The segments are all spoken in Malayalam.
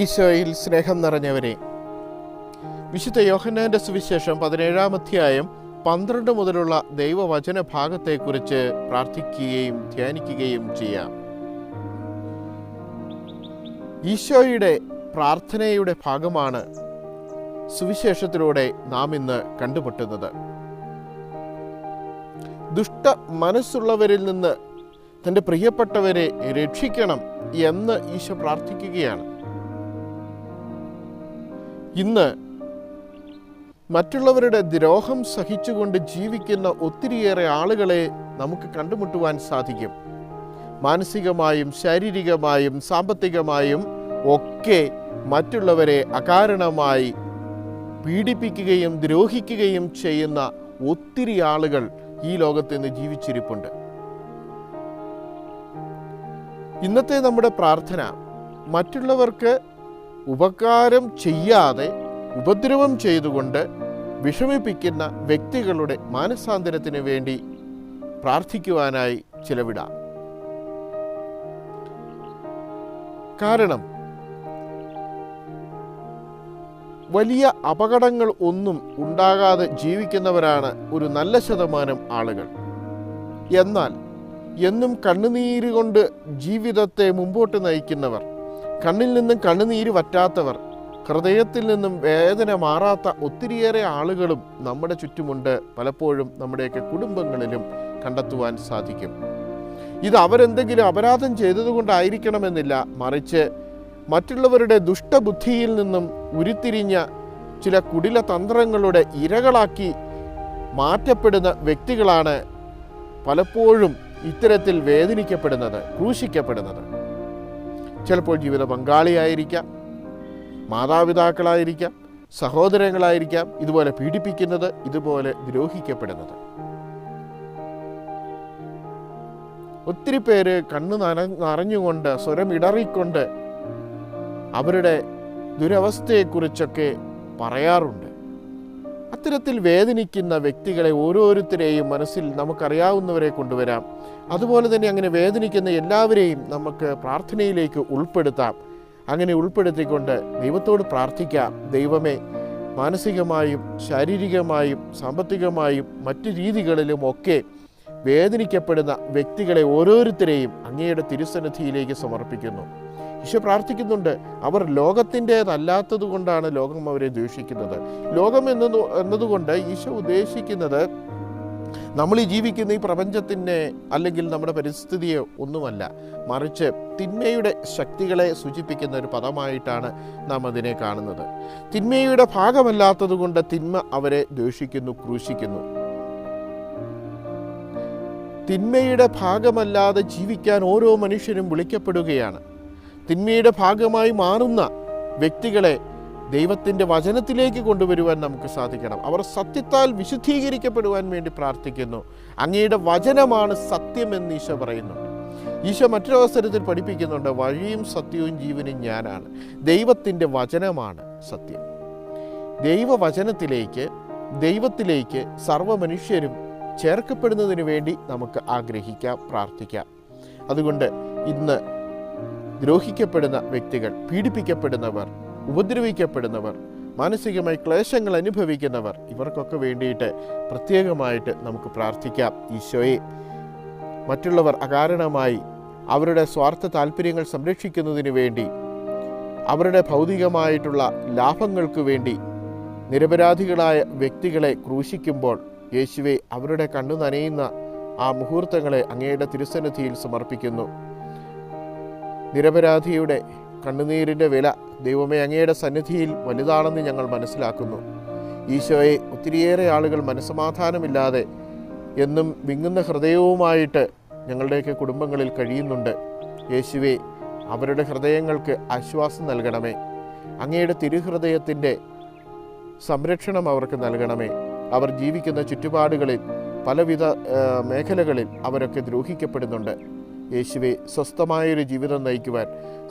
ഈശോയിൽ സ്നേഹം നിറഞ്ഞവരെ. വിശുദ്ധ യോഹന്നാന്റെ സുവിശേഷം പതിനേഴാം അധ്യായം പന്ത്രണ്ട് മുതലുള്ള ദൈവവചന ഭാഗത്തെക്കുറിച്ച് പ്രാർത്ഥിക്കുകയും ധ്യാനിക്കുകയും ചെയ്യാം. ഈശോയുടെ പ്രാർത്ഥനയുടെ ഭാഗമാണ് സുവിശേഷത്തിലൂടെ നാം ഇന്ന് കണ്ടുമുട്ടുന്നത്. ദുഷ്ട മനസ്സുള്ളവരിൽ നിന്ന് തന്റെ പ്രിയപ്പെട്ടവരെ രക്ഷിക്കണം എന്ന് ഈശോ പ്രാർത്ഥിക്കുകയാണ്. ഇന്ന് മറ്റുള്ളവരുടെ ദ്രോഹം സഹിച്ചുകൊണ്ട് ജീവിക്കുന്ന ഒത്തിരിയേറെ ആളുകളെ നമുക്ക് കണ്ടുമുട്ടുവാൻ സാധിക്കും. മാനസികമായും ശാരീരികമായും സാമ്പത്തികമായും ഒക്കെ മറ്റുള്ളവരെ അകാരണമായി പീഡിപ്പിക്കുകയും ദ്രോഹിക്കുകയും ചെയ്യുന്ന ഒത്തിരി ആളുകൾ ഈ ലോകത്ത് ഇന്ന് ജീവിച്ചിരിപ്പുണ്ട്. ഇന്നത്തെ നമ്മുടെ പ്രാർത്ഥന മറ്റുള്ളവർക്ക് ഉപകാരം ചെയ്യാതെ ഉപദ്രവം ചെയ്തുകൊണ്ട് വിഷമിപ്പിക്കുന്ന വ്യക്തികളുടെ മാനസാന്തരത്തിന് വേണ്ടി പ്രാർത്ഥിക്കുവാനായി ചിലവിടാം. കാരണം വലിയ അപകടങ്ങൾ ഒന്നും ഉണ്ടാകാതെ ജീവിക്കുന്നവരാണ് ഒരു നല്ല ശതമാനം ആളുകൾ. എന്നാൽ എന്നും കണ്ണുനീര് കൊണ്ട് ജീവിതത്തെ മുമ്പോട്ട് നയിക്കുന്നവർ കണ്ണിൽ നിന്നും കണ്ണുനീര് വറ്റാത്തവർ ഹൃദയത്തിൽ നിന്നും വേദന മാറാത്ത ഒത്തിരിയേറെ ആളുകളും നമ്മുടെ ചുറ്റുമുണ്ട്. പലപ്പോഴും നമ്മുടെയൊക്കെ കുടുംബങ്ങളിലും കണ്ടെത്തുവാൻ സാധിക്കും. ഇത് അവരെന്തെങ്കിലും അപരാധം ചെയ്തതുകൊണ്ടായിരിക്കണമെന്നില്ല. മറിച്ച് മറ്റുള്ളവരുടെ ദുഷ്ടബുദ്ധിയിൽ നിന്നും ഉരുത്തിരിഞ്ഞ ചില കുടില തന്ത്രങ്ങളുടെ ഇരകളാക്കി മാറ്റപ്പെടുന്ന വ്യക്തികളാണ് പലപ്പോഴും ഇത്തരത്തിൽ വേദനിക്കപ്പെടുന്നത് ക്രൂശിക്കപ്പെടുന്നത്. ചിലപ്പോൾ ജീവിത പങ്കാളിയായിരിക്കാം മാതാപിതാക്കളായിരിക്കാം സഹോദരങ്ങളായിരിക്കാം ഇതുപോലെ പീഡിപ്പിക്കുന്നത് ഇതുപോലെ ദ്രോഹിക്കപ്പെടുന്നത്. ഒത്തിരി പേര് കണ്ണു നന നിറഞ്ഞുകൊണ്ട് സ്വരം ഇടറിക്കൊണ്ട് അവരുടെ ദുരവസ്ഥയെക്കുറിച്ചൊക്കെ പറയാറുണ്ട്. അത്തരത്തിൽ വേദനിക്കുന്ന വ്യക്തികളെ ഓരോരുത്തരെയും മനസ്സിൽ നമുക്കറിയാവുന്നവരെ കൊണ്ടുവരാം. അതുപോലെ തന്നെ അങ്ങനെ വേദനിക്കുന്ന എല്ലാവരെയും നമുക്ക് പ്രാർത്ഥനയിലേക്ക് ഉൾപ്പെടുത്താം. അങ്ങനെ ഉൾപ്പെടുത്തിക്കൊണ്ട് ദൈവത്തോട് പ്രാർത്ഥിക്കാം. ദൈവമേ മാനസികമായും ശാരീരികമായും സാമ്പത്തികമായും മറ്റു രീതികളിലും ഒക്കെ വേദനിക്കപ്പെടുന്ന വ്യക്തികളെ ഓരോരുത്തരെയും അങ്ങയുടെ തിരുസന്നിധിയിലേക്ക് സമർപ്പിക്കുന്നു. ഈശോ പ്രാർത്ഥിക്കുന്നുണ്ട്. അവർ ലോകത്തിന്റേതല്ലാത്തത് കൊണ്ടാണ് ലോകം അവരെ ദ്വേഷിക്കുന്നത്. ലോകം എന്ന എന്നതുകൊണ്ട് ഈശോ ഉദ്ദേശിക്കുന്നത് നമ്മൾ ഈ ജീവിക്കുന്ന ഈ പ്രപഞ്ചത്തിന്റെ അല്ലെങ്കിൽ നമ്മുടെ പരിസ്ഥിതിയെ ഒന്നുമല്ല മറിച്ച് തിന്മയുടെ ശക്തികളെ സൂചിപ്പിക്കുന്ന ഒരു പദമായിട്ടാണ് നാം അതിനെ കാണുന്നത്. തിന്മയുടെ ഭാഗമല്ലാത്തത് കൊണ്ട് തിന്മ അവരെ ദ്വേഷിക്കുന്നു ക്രൂശിക്കുന്നു. തിന്മയുടെ ഭാഗമല്ലാതെ ജീവിക്കാൻ ഓരോ മനുഷ്യരും വിളിക്കപ്പെടുകയാണ്. തിന്മയുടെ ഭാഗമായി മാറുന്ന വ്യക്തികളെ ദൈവത്തിന്റെ വചനത്തിലേക്ക് കൊണ്ടുവരുവാൻ നമുക്ക് സാധിക്കണം. അവർ സത്യത്താൽ വിശുദ്ധീകരിക്കപ്പെടുവാൻ വേണ്ടി പ്രാർത്ഥിക്കുന്നു. അങ്ങയുടെ വചനമാണ് സത്യമെന്ന് ഈശോ പറയുന്നുണ്ട് ഈശോ മറ്റൊരവസരത്തിൽ പഠിപ്പിക്കുന്നുണ്ട് വഴിയും സത്യവും ജീവനും ഞാനാണ്. ദൈവത്തിന്റെ വചനമാണ് സത്യം. ദൈവവചനത്തിലേക്ക് ദൈവത്തിലേക്ക് സർവ മനുഷ്യരും ചേർക്കപ്പെടുന്നതിന് വേണ്ടി നമുക്ക് ആഗ്രഹിക്കാം പ്രാർത്ഥിക്കാം. അതുകൊണ്ട് ഇന്ന് ദ്രോഹിക്കപ്പെടുന്ന വ്യക്തികൾ പീഡിപ്പിക്കപ്പെടുന്നവർ ഉപദ്രവിക്കപ്പെടുന്നവർ മാനസികമായി ക്ലേശങ്ങൾ അനുഭവിക്കുന്നവർ ഇവർക്കൊക്കെ വേണ്ടിയിട്ട് പ്രത്യേകമായിട്ട് നമുക്ക് പ്രാർത്ഥിക്കാം. ഈശോയെ മറ്റുള്ളവർ അകാരണമായി അവരുടെ സ്വാർത്ഥ താല്പര്യങ്ങൾ സംരക്ഷിക്കുന്നതിന് വേണ്ടി അവരുടെ ഭൗതികമായിട്ടുള്ള ലാഭങ്ങൾക്ക് വേണ്ടി നിരപരാധികളായ വ്യക്തികളെ ക്രൂശിക്കുമ്പോൾ യേശുവെ അവരുടെ കണ്ണു നനയുന്ന ആ മുഹൂർത്തങ്ങളെ അങ്ങയുടെ തിരുസന്നിധിയിൽ സമർപ്പിക്കുന്നു. നിരപരാധിയുടെ കണ്ണുനീരിന്റെ വില ദൈവമേ അങ്ങയുടെ സന്നിധിയിൽ വലുതാണെന്ന് ഞങ്ങൾ മനസ്സിലാക്കുന്നു. ഈശോയെ ഒത്തിരിയേറെ ആളുകൾ മനസ്സമാധാനമില്ലാതെ എന്നും വിങ്ങുന്ന ഹൃദയവുമായിട്ട് ഞങ്ങളുടെയൊക്കെ കുടുംബങ്ങളിൽ കഴിയുന്നുണ്ട്. യേശുവെ അവരുടെ ഹൃദയങ്ങൾക്ക് ആശ്വാസം നൽകണമേ. അങ്ങയുടെ തിരുഹൃദയത്തിന്റെ സംരക്ഷണം അവർക്ക് നൽകണമേ. അവർ ജീവിക്കുന്ന ചുറ്റുപാടുകളിൽ പലവിധ മേഖലകളിൽ അവരൊക്കെ ദ്രോഹിക്കപ്പെടുന്നുണ്ട്. യേശുവെ സ്വസ്ഥമായൊരു ജീവിതം നയിക്കുവാൻ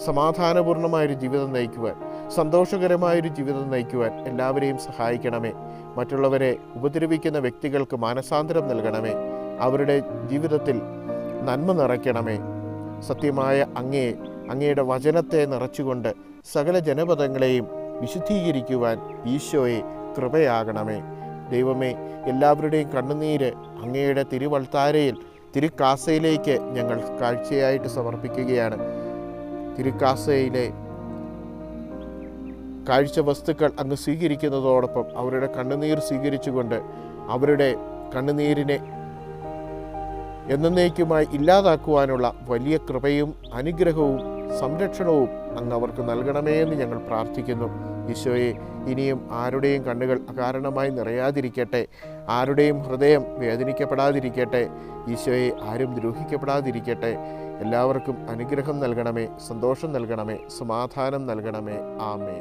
സമാധാനപൂർണമായൊരു ജീവിതം നയിക്കുവാൻ സന്തോഷകരമായൊരു ജീവിതം നയിക്കുവാൻ എല്ലാവരെയും സഹായിക്കണമേ. മറ്റുള്ളവരെ ഉപദ്രവിക്കുന്ന വ്യക്തികൾക്ക് മാനസാന്തരം നൽകണമേ. അവരുടെ ജീവിതത്തിൽ നന്മ നിറയ്ക്കണമേ. സത്യമായ അങ്ങയെ അങ്ങയുടെ വചനത്തെ നിറച്ചുകൊണ്ട് സകല ജനപദങ്ങളെയും വിശുദ്ധീകരിക്കുവാൻ ഈശോയെ കൃപയാകണമേ. ദൈവമേ എല്ലാവരുടെയും കണ്ണുനീര് അങ്ങയുടെ തിരുവൾത്താരയിൽ തിരുക്കാസയിലേക്ക് ഞങ്ങൾ കാഴ്ചയായിട്ട് സമർപ്പിക്കുകയാണ്. തിരുക്കാസയിലെ കാഴ്ച വസ്തുക്കൾ അങ്ങ് സ്വീകരിക്കുന്നതോടൊപ്പം അവരുടെ കണ്ണുനീർ സ്വീകരിച്ചുകൊണ്ട് അവരുടെ കണ്ണുനീരിനെ എന്നേക്കുമായി ഇല്ലാതാക്കുവാനുള്ള വലിയ കൃപയും അനുഗ്രഹവും സംരക്ഷണവും അങ്ങ് അവർക്ക് നൽകണമേ എന്ന് ഞങ്ങൾ പ്രാർത്ഥിക്കുന്നു. ഈശോയെ ഇനിയും ആരുടെയും കണ്ണുകൾ അകാരണമായി നിറയാതിരിക്കട്ടെ. ആരുടെയും ഹൃദയം വേദനിക്കപ്പെടാതിരിക്കട്ടെ. ഈശോയെ ആരും ദ്രോഹിക്കപ്പെടാതിരിക്കട്ടെ. എല്ലാവർക്കും അനുഗ്രഹം നൽകണമേ സന്തോഷം നൽകണമേ സമാധാനം നൽകണമേ. ആമേ